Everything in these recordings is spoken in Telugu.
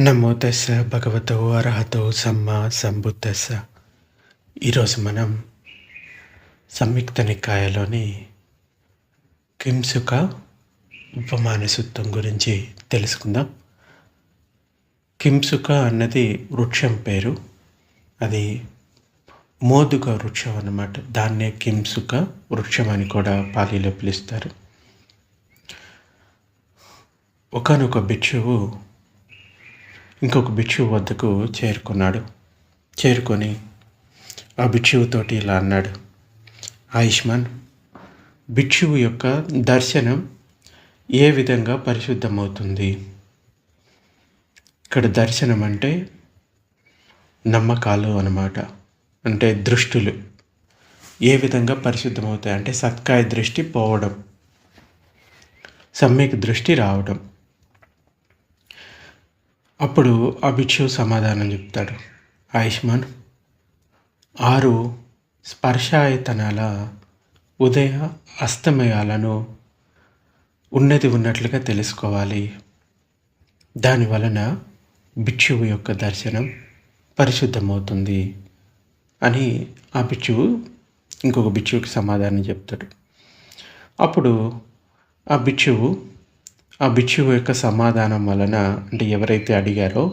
నమో తెస్స భగవతో అర్హతో సమ్మ సంబుద్ధస్స. ఈరోజు మనం సంయుక్త నికాయలోని కింసుక ఉపమాన సూత్రం గురించి తెలుసుకుందాం. కింసుక అన్నది వృక్షం పేరు. అది మోదుగ వృక్షం అన్నమాట. దాన్నే కింసుక వృక్షం అని కూడా పాలీలో పిలుస్తారు. ఒకనొక భిక్షువు ఇంకొక భిక్షువు వద్దకు చేరుకున్నాడు. చేరుకొని ఆ భిక్షువుతోటి ఇలా అన్నాడు ఆయుష్మాన్ భిక్షువు యొక్క దర్శనం ఏ విధంగా పరిశుద్ధమవుతుంది? ఇక్కడ దర్శనం అంటే నమ్మకాలు అన్నమాట. అంటే దృష్టులు ఏ విధంగా పరిశుద్ధమవుతాయి అంటే సత్కాయ దృష్టి పోవడం సమ్యక్ దృష్టి రావడం. అప్పుడు ఆ భిక్షువు సమాధానం చెప్తాడు. ఆయుష్మాన్ ఆరు స్పర్శాయతనాల ఉదయ అస్తమయాలను ఉన్నది ఉన్నట్లుగా తెలుసుకోవాలి. దాని వలన భిక్షువు యొక్క దర్శనం పరిశుద్ధమవుతుంది అని ఆ భిక్షువు ఇంకొక భిక్షువుకి సమాధానం చెప్తాడు. అప్పుడు ఆ భిక్షువు ఆ భిక్షువు యొక్క సమాధానం వలన అంటే ఎవరైతే అడిగారో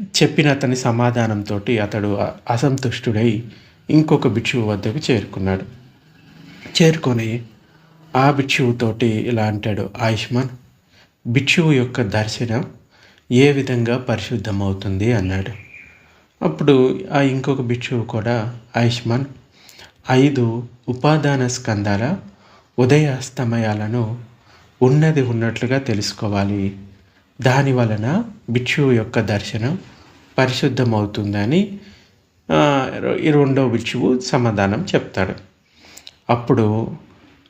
చెప్పిన అతని సమాధానంతో అతడు అసంతుష్టుడై ఇంకొక భిక్షువు వద్దకు చేరుకున్నాడు. చేరుకొని ఆ భిక్షువుతోటి ఇలా అంటాడు ఆయుష్మాన్ భిక్షువు యొక్క దర్శనం ఏ విధంగా పరిశుద్ధమవుతుంది? అన్నాడు. అప్పుడు ఆ ఇంకొక భిక్షువు కూడా ఆయుష్మాన్ ఐదు ఉపాదాన స్కందాల ఉదయాస్తమయాలను ఉన్నది ఉన్నట్లుగా తెలుసుకోవాలి. దాని వలన భిక్షువు యొక్క దర్శనం పరిశుద్ధమవుతుందని ఈ రెండో భిక్షువు సమాధానం చెప్తాడు. అప్పుడు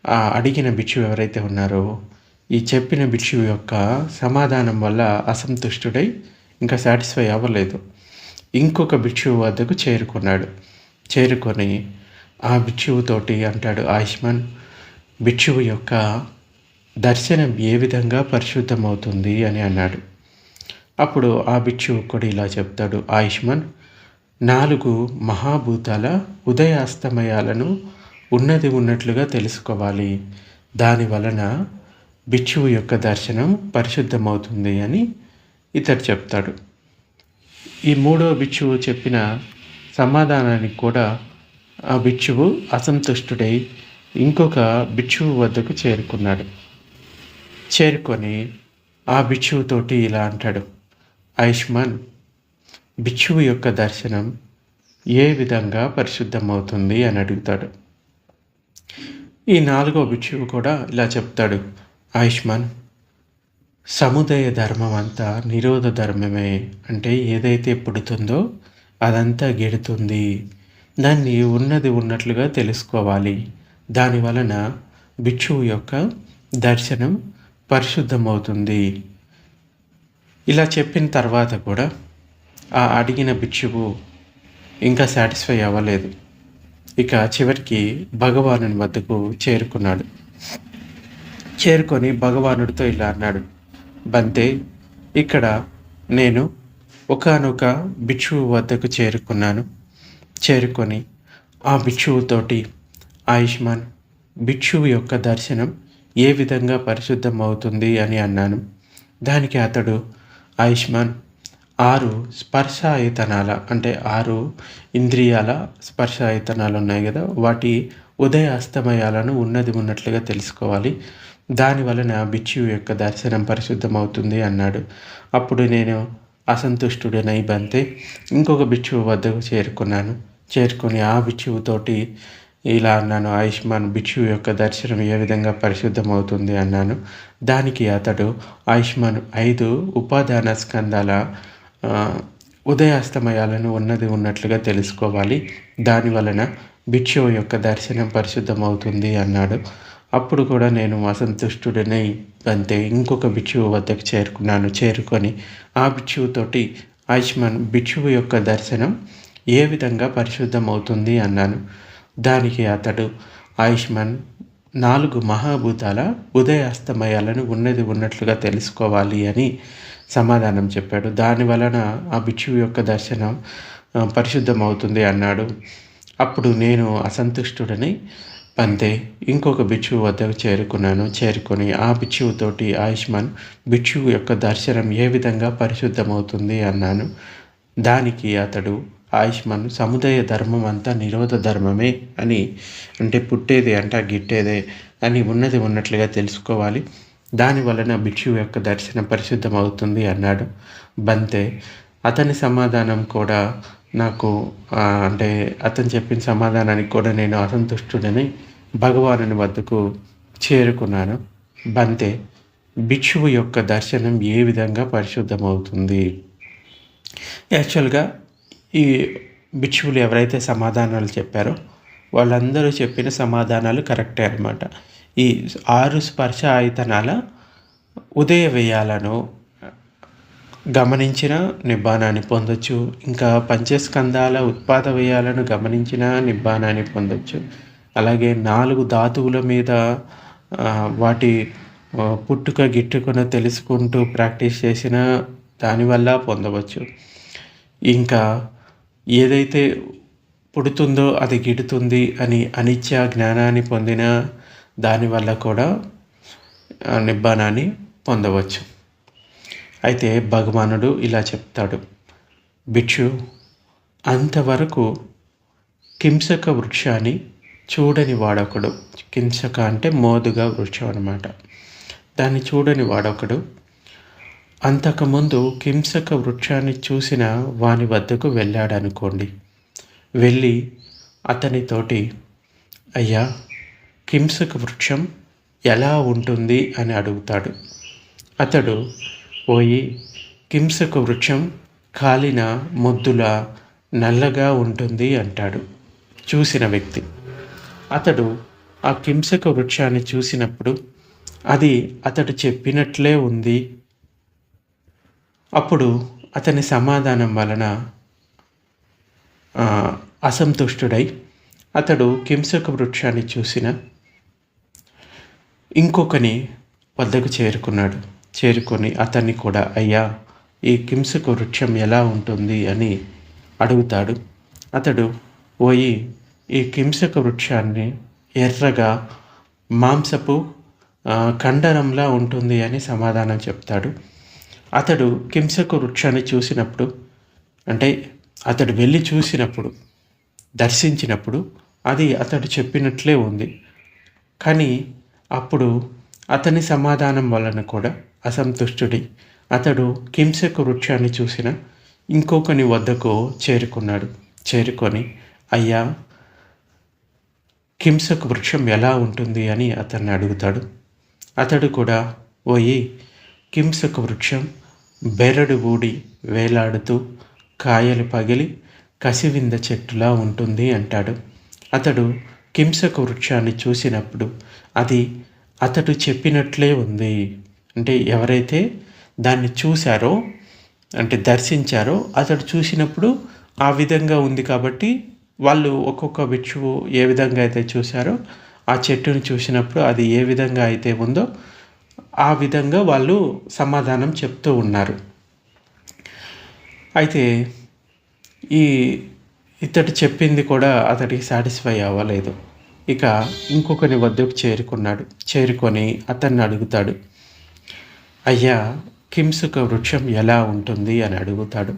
ఆ అడిగిన భిక్షువు ఎవరైతే ఉన్నారో ఈ చెప్పిన భిక్షువు యొక్క సమాధానం వల్ల అసంతుష్టుడై ఇంకా సాటిస్ఫై అవ్వలేదు. ఇంకొక భిక్షువు వద్దకు చేరుకున్నాడు. చేరుకొని ఆ భిక్షువుతోటి అంటాడు ఆయుష్మాన్ భిక్షువు యొక్క దర్శనం ఏ విధంగా పరిశుద్ధమవుతుంది అని అన్నాడు. అప్పుడు ఆ భిక్షువు ఒక్కడు ఇలా చెప్తాడు ఆయుష్మాన్ నాలుగు మహాభూతాల ఉదయాస్తమయాలను ఉన్నది ఉన్నట్లుగా తెలుసుకోవాలి. దాని వలన భిక్షువు యొక్క దర్శనం పరిశుద్ధమవుతుంది అని ఇతడు చెప్తాడు. ఈ మూడో భిక్షువు చెప్పిన సమాధానానికి కూడా ఆ భిక్షువు అసంతుష్టుడై ఇంకొక భిక్షువు వద్దకు చేరుకున్నాడు. చేరుకొని ఆ బిచ్చువుతోటి ఇలా అంటాడు ఆయుష్మాన్ బిచ్చువు యొక్క దర్శనం ఏ విధంగా పరిశుద్ధమవుతుంది? అని అడుగుతాడు. ఈ నాలుగో బిచ్చువు కూడా ఇలా చెప్తాడు ఆయుష్మాన్ సముదయ ధర్మం అంతా నిరోధ ధర్మమే. అంటే ఏదైతే పుడుతుందో అదంతా గెడుతుంది. దాన్ని ఉన్నది ఉన్నట్లుగా తెలుసుకోవాలి. దాని వలన బిచ్చువు యొక్క దర్శనం పరిశుద్ధమవుతుంది. ఇలా చెప్పిన తర్వాత కూడా ఆ అడిగిన భిక్షువు ఇంకా సాటిస్ఫై అవ్వలేదు. ఇక చివరికి భగవానుని వద్దకు చేరుకున్నాడు. చేరుకొని భగవానుడితో ఇలా అన్నాడు బంతే ఇక్కడ నేను ఒకానొక భిక్షువు వద్దకు చేరుకున్నాను. చేరుకొని ఆ భిక్షువుతోటి ఆయుష్మాన్ భిక్షువు యొక్క దర్శనం ఏ విధంగా పరిశుద్ధం అవుతుంది అని అన్నాను. దానికి అతడు ఆయుష్మాన్ ఆరు స్పర్శాయతనాల అంటే ఆరు ఇంద్రియాల స్పర్శ ఆయతనాలు ఉన్నాయి కదా వాటి ఉదయ అస్తమయాలను ఉన్నది ఉన్నట్లుగా తెలుసుకోవాలి. దాని వలన భిక్షువు యొక్క దర్శనం పరిశుద్ధమవుతుంది అన్నాడు. అప్పుడు నేను అసంతుష్టుడనై బంతే ఇంకొక బిచ్చువు వద్దకు చేరుకున్నాను. చేరుకొని ఆ బిచ్చువుతోటి ఇలా అన్నాను ఆయుష్మాన్ భిక్షు యొక్క దర్శనం ఏ విధంగా పరిశుద్ధమవుతుంది? అన్నాను. దానికి అతడు ఆయుష్మాన్ ఐదు ఉపాదాన స్కందాల ఉదయాస్తమయాలను ఉన్నది ఉన్నట్లుగా తెలుసుకోవాలి. దాని వలన భిక్షువు యొక్క దర్శనం పరిశుద్ధమవుతుంది అన్నాడు. అప్పుడు కూడా నేను అసంతుష్టుడినై అంతే ఇంకొక భిక్షువు వద్దకు చేరుకున్నాను. చేరుకొని ఆ భిక్షువుతోటి ఆయుష్మాన్ భిక్షువు యొక్క దర్శనం ఏ విధంగా పరిశుద్ధమవుతుంది అన్నాను. దానికి అతడు ఆయుష్మాన్ నాలుగు మహాభూతాల ఉదయాస్తమయాలను ఉన్నది ఉన్నట్లుగా తెలుసుకోవాలి అని సమాధానం చెప్పాడు. దాని వలన ఆ భిక్షువు యొక్క దర్శనం పరిశుద్ధమవుతుంది అన్నాడు. అప్పుడు నేను అసంతుష్టుడని పంతే ఇంకొక భిక్షువు వద్దకు చేరుకున్నాను. చేరుకొని ఆ భిక్షువుతోటి ఆయుష్మాన్ భిక్షువు యొక్క దర్శనం ఏ విధంగా పరిశుద్ధమవుతుంది అన్నాను. దానికి అతడు ఆయుష్మాన్ సముదాయ ధర్మం అంతా నిరోధ ధర్మమే అని అంటే పుట్టేది అంట గిట్టేదే అని ఉన్నది ఉన్నట్లుగా తెలుసుకోవాలి. దాని వలన భిక్షు యొక్క దర్శనం పరిశుద్ధమవుతుంది అన్నాడు బంతే. అతని సమాధానం కూడా నాకు అంటే అతను చెప్పిన సమాధానానికి కూడా నేను అసంతుష్టుడని భగవానుని వద్దకు చేరుకున్నాను. బంతే భిక్షువు యొక్క దర్శనం ఏ విధంగా పరిశుద్ధమవుతుంది? యాక్చువల్గా ఈ భిక్షువులు ఎవరైతే సమాధానాలు చెప్పారో వాళ్ళందరూ చెప్పిన సమాధానాలు కరెక్టే అనమాట ఈ ఆరు స్పర్శ ఆయతనాల ఉదయ వ్యయాలను గమనించిన నిబ్బానాన్ని పొందొచ్చు. ఇంకా పంచస్కందాల ఉత్పాద వ్యయాలను గమనించిన నిబ్బానాన్ని పొందొచ్చు. అలాగే నాలుగు ధాతువుల మీద వాటి పుట్టుక గిట్టుకను తెలుసుకుంటూ ప్రాక్టీస్ చేసిన దానివల్ల పొందవచ్చు. ఇంకా ఏదైతే పుడుతుందో అది గిడుతుంది అని అనిత్య జ్ఞానాన్ని పొందిన దానివల్ల కూడా నిబ్బానాన్ని పొందవచ్చు. అయితే భగవానుడు ఇలా చెప్తాడు. భిక్షు అంతవరకు కింసక వృక్షాన్ని చూడని వాడొకడు. కింసక అంటే మోదుగా వృక్షం అన్నమాట. దాన్ని చూడని వాడొకడు అంతకుముందు కింసక వృక్షాన్ని చూసిన వాని వద్దకు వెళ్ళాడనుకోండి. వెళ్ళి అతనితోటి అయ్యా కింసక వృక్షం ఎలా ఉంటుంది? అని అడుగుతాడు. అతడు పోయి కింసక వృక్షం కాలిన మొద్దుల నల్లగా ఉంటుంది అంటాడు చూసిన వ్యక్తి. అతడు ఆ కింసక వృక్షాన్ని చూసినప్పుడు అది అతడు చెప్పినట్లే ఉంది అప్పుడు అతని సమాధానం వలన అసంతుష్టుడై అతడు కింసక వృక్షాన్ని చూసిన ఇంకొకని వద్దకు చేరుకున్నాడు. చేరుకొని అతన్ని కూడా అయ్యా ఈ కింసక వృక్షం ఎలా ఉంటుంది? అని అడుగుతాడు. అతడు పోయి ఈ కింసక వృక్షాన్ని ఎర్రగా మాంసపు కండరంలా ఉంటుంది అని సమాధానం చెప్తాడు. అతడు కింసకు వృక్షాన్ని చూసినప్పుడు అంటే అతడు వెళ్ళి చూసినప్పుడు దర్శించినప్పుడు అది అతడు చెప్పినట్లే ఉంది. కానీ అప్పుడు అతని సమాధానం వలన కూడా అసంతుష్టుడి అతడు కింసక వృక్షాన్ని చూసిన ఇంకొకని వద్దకు చేరుకున్నాడు. చేరుకొని అయ్యా కింసక వృక్షం ఎలా ఉంటుంది? అని అతన్ని అడుగుతాడు. అతడు కూడా పోయి కింసక వృక్షం బెరడు ఊడి వేలాడుతూ కాయలు పగిలి కసివింద చెట్టులా ఉంటుంది అంటాడు. అతడు కింసక వృక్షాన్ని చూసినప్పుడు అది అతడు చెప్పినట్లే ఉంది. అంటే ఎవరైతే దాన్ని చూశారో అంటే దర్శించారో అతడు చూసినప్పుడు ఆ విధంగా ఉంది కాబట్టి వాళ్ళు ఒక్కొక్క భిక్షువు ఏ విధంగా అయితే చూశారో ఆ చెట్టును చూసినప్పుడు అది ఏ విధంగా అయితే ఉందో ఆ విధంగా వాళ్ళు సమాధానం చెప్తూ ఉన్నారు. అయితే ఈ ఇతడు చెప్పింది కూడా అతడికి సాటిస్ఫై అవ్వలేదు. ఇక ఇంకొకని వద్దకు చేరుకున్నాడు. చేరుకొని అతన్ని అడుగుతాడు. అయ్యా కింసుక వృక్షం ఎలా ఉంటుంది అని అడుగుతాడు.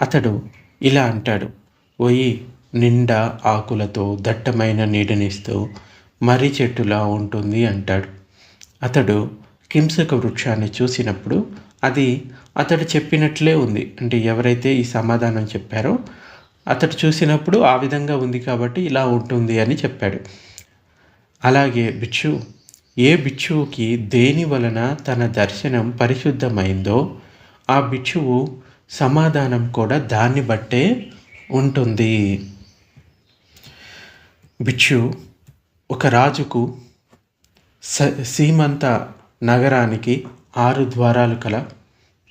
అతడు ఇలా అంటాడు. పోయి నిండా ఆకులతో దట్టమైన నీడనిస్తూ మర్రి చెట్టులా ఉంటుంది అంటాడు. అతడు హింసక వృక్షాన్ని చూసినప్పుడు అది అతడు చెప్పినట్లే ఉంది. అంటే ఎవరైతే ఈ సమాధానం చెప్పారో అతడు చూసినప్పుడు ఆ విధంగా ఉంది కాబట్టి ఇలా ఉంటుంది అని చెప్పాడు. అలాగే భిక్షు ఏ భిక్షువుకి దేని వలన తన దర్శనం పరిశుద్ధమైందో ఆ భిక్షువు సమాధానం కూడా దాన్ని బట్టే ఉంటుంది. భిక్షు ఒక రాజుకు స సీమంత నగరానికి ఆరు ద్వారాలు కల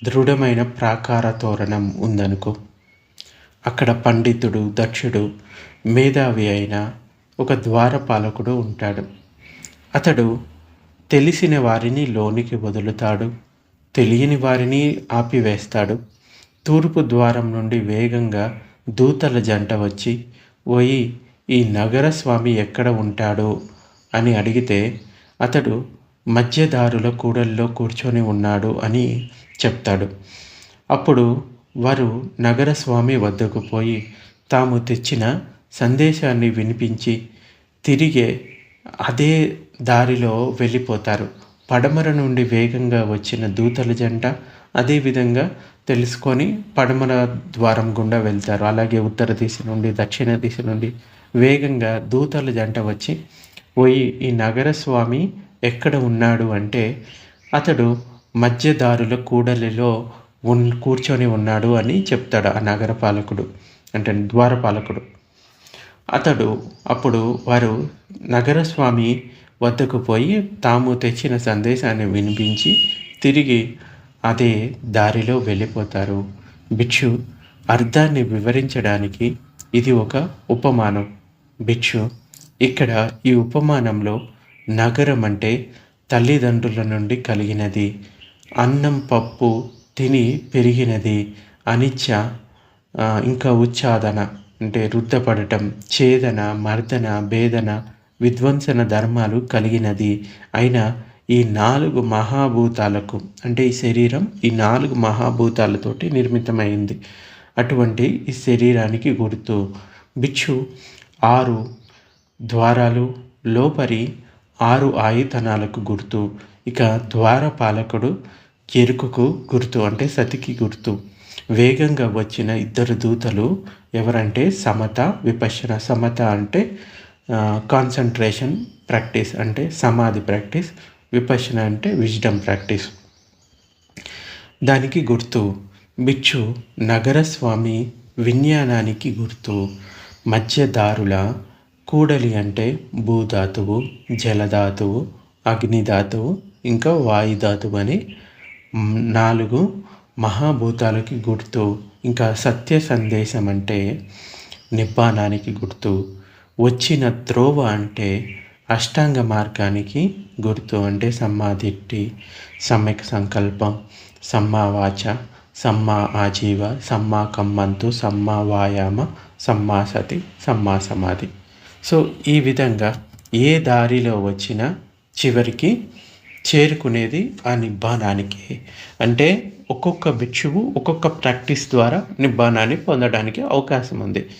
దృఢమైన ప్రాకార తోరణం ఉందనుకో. అక్కడ పండితుడు దక్షుడు మేధావి అయిన ఒక ద్వారపాలకుడు ఉంటాడు. అతడు తెలిసిన వారిని లోనికి వదులుతాడు తెలియని వారిని ఆపివేస్తాడు. తూర్పు ద్వారం నుండి వేగంగా దూతల జంట వచ్చి పోయి ఈ నగర స్వామి ఎక్కడ ఉంటాడు? అని అడిగితే అతడు మధ్యదారుల కూడల్లో కూర్చొని ఉన్నాడు అని చెప్తాడు. అప్పుడు వారు నగరస్వామి వద్దకు పోయి తాము తెచ్చిన సందేశాన్ని వినిపించి తిరిగే అదే దారిలో వెళ్ళిపోతారు. పడమర నుండి వేగంగా వచ్చిన దూతల జంట అదేవిధంగా తెలుసుకొని పడమర ద్వారం గుండా వెళ్తారు. అలాగే ఉత్తర దిశ నుండి దక్షిణ దిశ నుండి వేగంగా దూతల జంట వచ్చి పోయి ఈ నగర స్వామి ఎక్కడ ఉన్నాడు అంటే అతడు మధ్యదారుల కూడలిలో ఉన్ కూర్చొని ఉన్నాడు అని చెప్తాడు ఆ నగరపాలకుడు అంటే ద్వారపాలకుడు. అతడు అప్పుడు వారు నగరస్వామి వద్దకు పోయి తాము తెచ్చిన సందేశాన్ని వినిపించి తిరిగి అదే దారిలో వెళ్ళిపోతారు. భిక్షు అర్థాన్ని వివరించడానికి ఇది ఒక ఉపమానం. భిక్షు ఇక్కడ ఈ ఉపమానంలో నగరం అంటే తల్లిదండ్రుల నుండి కలిగినది. అన్నం పప్పు తిని పెరిగినది. అనిచ్చ ఇంకా ఉచ్ఛాదన అంటే రుద్దపడటం ఛేదన మర్దన భేదన విధ్వంసన ధర్మాలు కలిగినది. అయిన ఈ నాలుగు మహాభూతాలకు అంటే ఈ శరీరం ఈ నాలుగు మహాభూతాలతోటి నిర్మితమైంది. అటువంటి ఈ శరీరానికి గుర్తు. బిచ్చు ఆరు ద్వారాలు లోపరి ఆరు ఆయుధనాలకు గుర్తు. ఇక ద్వారపాలకుడు చెరుకుకు గుర్తు అంటే సతికి గుర్తు. వేగంగా వచ్చిన ఇద్దరు దూతలు ఎవరంటే సమత విపశన సమత అంటే కాన్సన్ట్రేషన్ ప్రాక్టీస్ అంటే సమాధి ప్రాక్టీస్ విపశన అంటే విజ్డమ్ ప్రాక్టీస్ దానికి గుర్తు. బిచ్చు నగరస్వామి విజ్ఞానానికి గుర్తు. మధ్యదారుల కూడలి అంటే భూధాతువు జలధాతువు అగ్నిధాతువు ఇంకా వాయుధాతువు అని నాలుగు మహాభూతాలకి గుర్తు. ఇంకా సత్య సందేశం అంటే నిబ్బానానికి గుర్తు. వచ్చిన త్రోవ అంటే అష్టాంగ మార్గానికి గుర్తు అంటే సమ్మాదిట్టి సమ్యక్ సంకల్పం సమ్మా వాచ సమ్మా ఆజీవ సమ్మా కమ్మంతు సమ్మా వాయామ సమ్మా సతి సమ్మా సమాధి. సో ఈ విధంగా ఏ దారిలో వచ్చినా చివరికి చేరుకునేది ఆ నిబ్బానానికి అంటే ఒక్కొక్క భిక్షువు ఒక్కొక్క ప్రాక్టీస్ ద్వారా నిబ్బానాన్ని పొందడానికి అవకాశం ఉంది.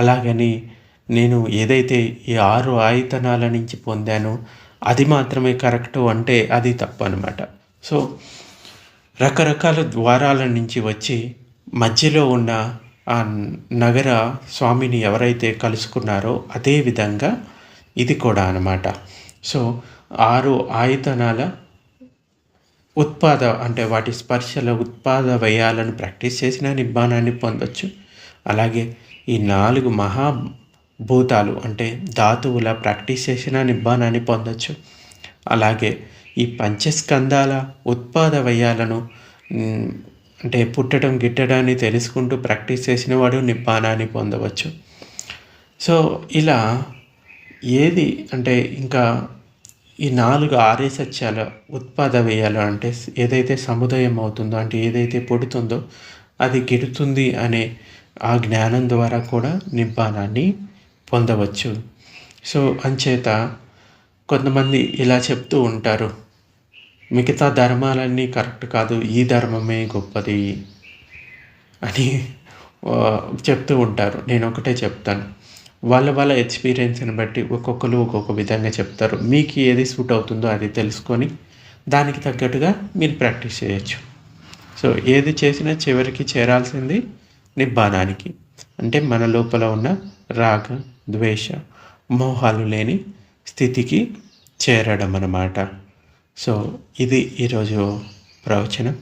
అలాగని నేను ఏదైతే ఈ ఆరు ఆయతనాల నుంచి పొందానో అది మాత్రమే కరెక్టు అంటే అది తప్పు అనమాట సో రకరకాల ద్వారాల నుంచి వచ్చి మధ్యలో ఉన్న ఆ నగర స్వామిని ఎవరైతే కలుసుకున్నారో అదే విధంగా ఇది కూడా అనమాట సో ఆరు ఆయుధనాల ఉత్పాద అంటే వాటి స్పర్శల ఉత్పాద వ్యయాలను ప్రాక్టీస్ చేసిన నిబ్బానాన్ని పొందొచ్చు. అలాగే ఈ నాలుగు మహాభూతాలు అంటే ధాతువుల ప్రాక్టీస్ చేసిన నిబ్బానాన్ని పొందొచ్చు. అలాగే ఈ పంచస్కందాల ఉత్పాద వ్యయాలను అంటే పుట్టడం గిట్టడాన్ని తెలుసుకుంటూ ప్రాక్టీస్ చేసిన వాడు నిబ్బానాన్ని పొందవచ్చు. సో ఇలా ఏది అంటే ఇంకా ఈ నాలుగు ఆర్య సత్యాల ఉత్పాద వేయాలో అంటే ఏదైతే సముదాయం అవుతుందో అంటే ఏదైతే పుడుతుందో అది గిడుతుంది అనే ఆ జ్ఞానం ద్వారా కూడా నిబ్బానాన్ని పొందవచ్చు. సో అంచేత కొంతమంది ఇలా చెప్తూ ఉంటారు. మిగతా ధర్మాలన్నీ కరెక్ట్ కాదు ఈ ధర్మమే గొప్పది అని చెప్తూ ఉంటారు. నేను ఒకటే చెప్తాను. వాళ్ళ వాళ్ళ ఎక్స్పీరియన్స్ని బట్టి ఒక్కొక్కరు ఒక్కొక్క విధంగా చెప్తారు. మీకు ఏది సూట్ అవుతుందో అది తెలుసుకొని దానికి తగ్గట్టుగా మీరు ప్రాక్టీస్ చేయొచ్చు. సో ఏది చేసినా చివరికి చేరాల్సింది నిబ్బానానికి అంటే మన లోపల ఉన్న రాగ ద్వేష మోహాలు లేని స్థితికి చేరడం అన్నమాట సో ఇది ఈరోజు ప్రవచనం.